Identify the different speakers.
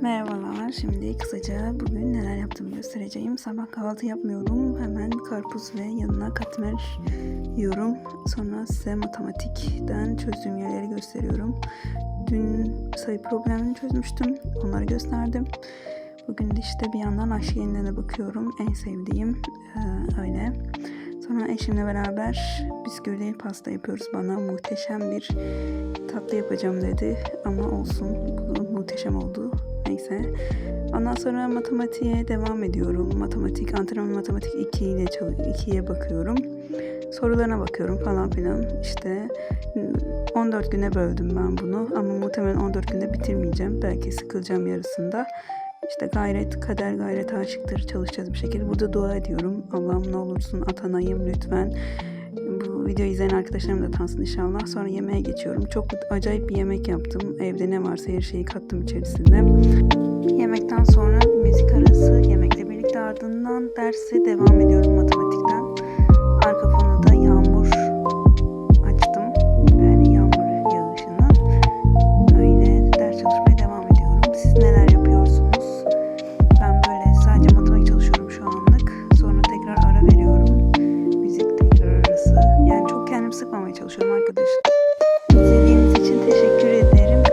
Speaker 1: Merhabalar. Şimdi kısaca bugün neler yaptığımı göstereceğim. Sabah kahvaltı yapmıyorum. Hemen karpuz ve yanına katmer yiyorum. Sonra size matematikten çözdüğüm yerleri gösteriyorum. Dün sayı problemini çözmüştüm. Onları gösterdim. Bugün de işte bir yandan aşk yenilerine bakıyorum. En sevdiğim ee, öyle. Sonra eşimle beraber bisküvili pasta yapıyoruz. Bana muhteşem bir tatlı yapacağım dedi. Ama olsun bu muhteşem oldu. Neyse. Ondan sonra matematiğe devam ediyorum. Matematik, antrenman matematik 2 ile 2'ye bakıyorum. Sorularına bakıyorum falan filan. İşte 14 güne böldüm ben bunu. Ama muhtemelen 14 günde bitirmeyeceğim. Belki sıkılacağım yarısında. İşte gayret, kader gayret aşıktır. Çalışacağız bir şekilde. Burada dua ediyorum. Allah'ım ne olursun atanayım lütfen. Bu videoyu izleyen arkadaşlarım da tansın inşallah. Sonra yemeğe geçiyorum. Çok acayip bir yemek yaptım. Evde ne varsa her şeyi kattım içerisine. Yemekten sonra müzik arası yemekle birlikte ardından derse devam ediyorum matematikten. arkadaşlar. İzlediğiniz için teşekkür ederim.